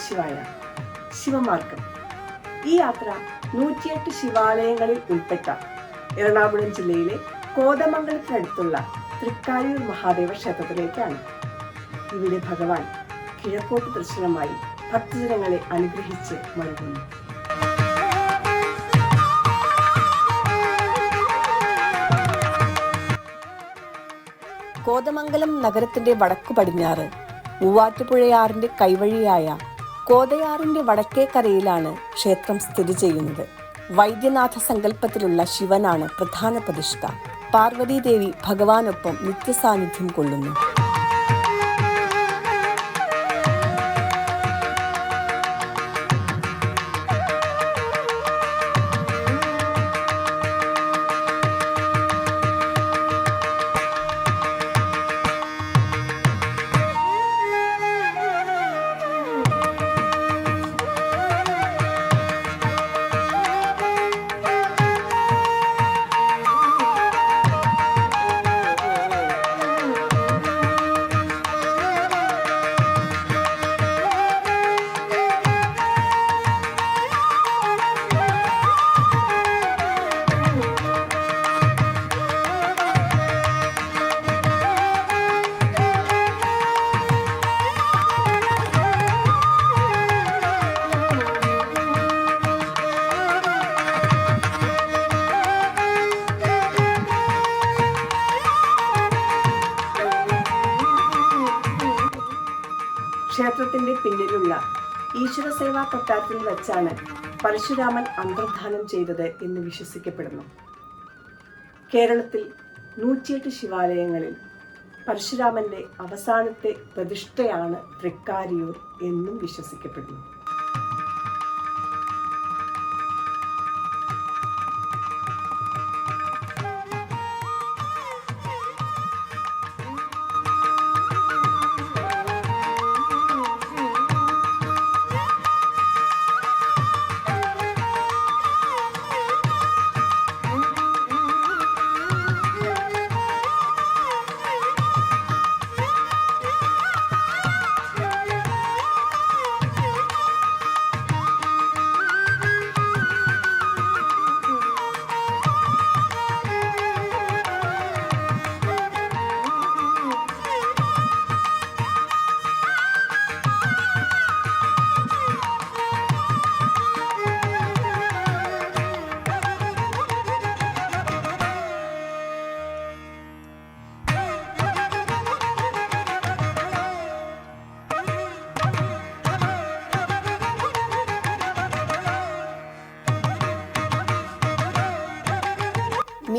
നമശിവായ ശിവമാർഗം. ഈ യാത്ര നൂറ്റിയെട്ട് ശിവാലയങ്ങളിൽ ഉൾപ്പെട്ട എറണാകുളം ജില്ലയിലെ കോതമംഗലത്തിനടുത്തുള്ള തൃക്കായൂർ മഹാദേവ ക്ഷേത്രത്തിലേക്കാണ്. ഇവിടെ ഭഗവാൻ കിഴക്കോട്ട് ദർശനമായി ഭക്തജനങ്ങളെ അനുഗ്രഹിച്ച് മടങ്ങുന്നു കോതമംഗലം നഗരത്തിന്റെ വടക്കു പടിഞ്ഞാറ് മൂവാറ്റുപുഴയാറിന്റെ കൈവഴിയായ കോതയാറിന്റെ വടക്കേക്കരയിലാണ് ക്ഷേത്രം സ്ഥിതി ചെയ്യുന്നത്. വൈദ്യനാഥ സങ്കല്പത്തിലുള്ള ശിവനാണ് പ്രധാന പ്രതിഷ്ഠ. പാർവതീദേവി ഭഗവാനൊപ്പം നിത്യസാന്നിധ്യം കൊള്ളുന്നു. ക്ഷേത്രത്തിന്റെ പിന്നിലുള്ള ഈശ്വര സേവാ കൊട്ടാരത്തിൽ വെച്ചാണ് പരശുരാമൻ അന്തർധാനം ചെയ്തത് എന്ന് വിശ്വസിക്കപ്പെടുന്നു. കേരളത്തിൽ നൂറ്റിയെട്ട് ശിവാലയങ്ങളിൽ പരശുരാമന്റെ അവസാനത്തെ പ്രതിഷ്ഠയാണ് തൃക്കാരിയൂർ എന്നും വിശ്വസിക്കപ്പെടുന്നു.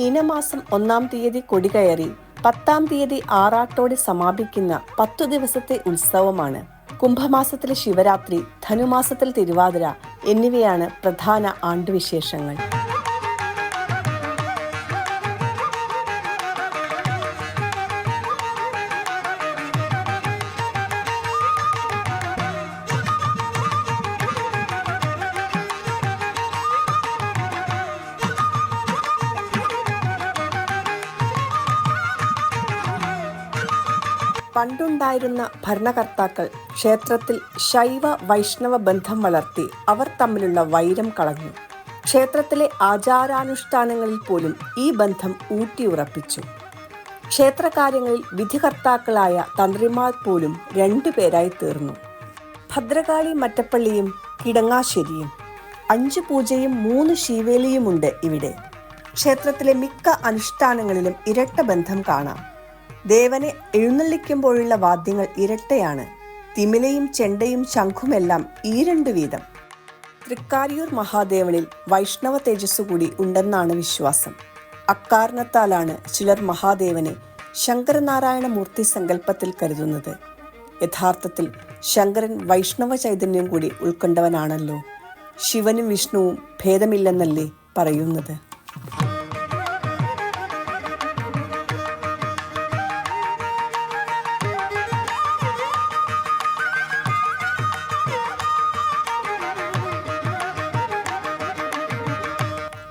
മീനമാസം ഒന്നാം തീയതി കൊടികയറി പത്താം തീയതി ആറാട്ടോടെ സമാപിക്കുന്ന പത്തു ദിവസത്തെ ഉത്സവമാണ്. കുംഭമാസത്തിലെ ശിവരാത്രി ധനുമാസത്തിൽ തിരുവാതിര എന്നിവയാണ് പ്രധാന ആണ്ടുവിശേഷങ്ങൾ. പണ്ടുണ്ടായിരുന്ന ഭരണകർത്താക്കൾ ക്ഷേത്രത്തിൽ ശൈവ വൈഷ്ണവ ബന്ധം വളർത്തി അവർ തമ്മിലുള്ള വൈരം കളഞ്ഞു. ക്ഷേത്രത്തിലെ ആചാരാനുഷ്ഠാനങ്ങളിൽ പോലും ഈ ബന്ധം ഊട്ടിയുറപ്പിച്ചു. ക്ഷേത്രകാര്യങ്ങളിൽ വിധികർത്താക്കളായ തന്ത്രിമാർ പോലും രണ്ടുപേരായി തീർന്നു. ഭദ്രകാളി മറ്റപ്പള്ളിയും കിടങ്ങാശ്ശേരിയും. അഞ്ച് പൂജയും മൂന്ന് ശീവേലിയുമുണ്ട് ഇവിടെ. ക്ഷേത്രത്തിലെ മിക്ക അനുഷ്ഠാനങ്ങളിലും ഇരട്ട ബന്ധം കാണാം. ദേവനെ എഴുന്നള്ളിക്കുമ്പോഴുള്ള വാദ്യങ്ങൾ ഇരട്ടയാണ്. തിമിലയും ചെണ്ടയും ശംഖുമെല്ലാം ഈ രണ്ടു വീതം. തൃക്കാരിയൂർ മഹാദേവനിൽ വൈഷ്ണവ തേജസ് കൂടി ഉണ്ടെന്നാണ് വിശ്വാസം. അക്കാരണത്താലാണ് ചിലർ മഹാദേവനെ ശങ്കരനാരായണ മൂർത്തി സങ്കല്പത്തിൽ കരുതുന്നത്. യഥാർത്ഥത്തിൽ ശങ്കരൻ വൈഷ്ണവ ചൈതന്യം കൂടി ഉൾക്കൊണ്ടവനാണല്ലോ. ശിവനും വിഷ്ണുവും ഭേദമില്ലെന്നല്ലേ പറയുന്നത്.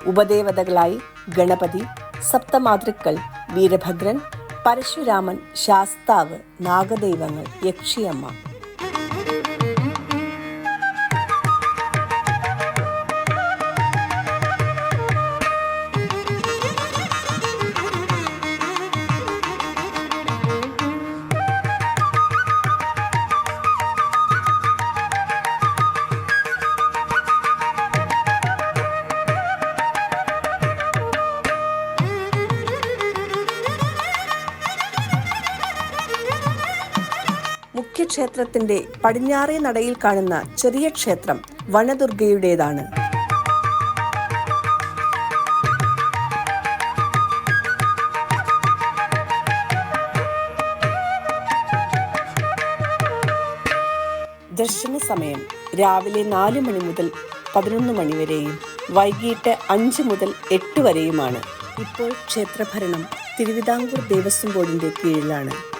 ഉപദേവതകളായി ഗണപതി സപ്തമാതൃക്കൾ വീരഭദ്രൻ പരശുരാമൻ ശാസ്താവ് നാഗദൈവങ്ങൾ യക്ഷിയമ്മ. ക്ഷേത്രത്തിന്റെ പടിഞ്ഞാറേ നടയിൽ കാണുന്ന ചെറിയ ക്ഷേത്രം വനദുർഗയുടേതാണ്. ദർശന സമയം രാവിലെ നാല് മണി മുതൽ പതിനൊന്ന് മണി വരെയും വൈകിട്ട് അഞ്ച് മുതൽ എട്ട് വരെയുമാണ്. ഇപ്പോൾ ക്ഷേത്രഭരണം തിരുവിതാംകൂർ ദേവസ്വം ബോർഡിന്റെ കീഴിലാണ്.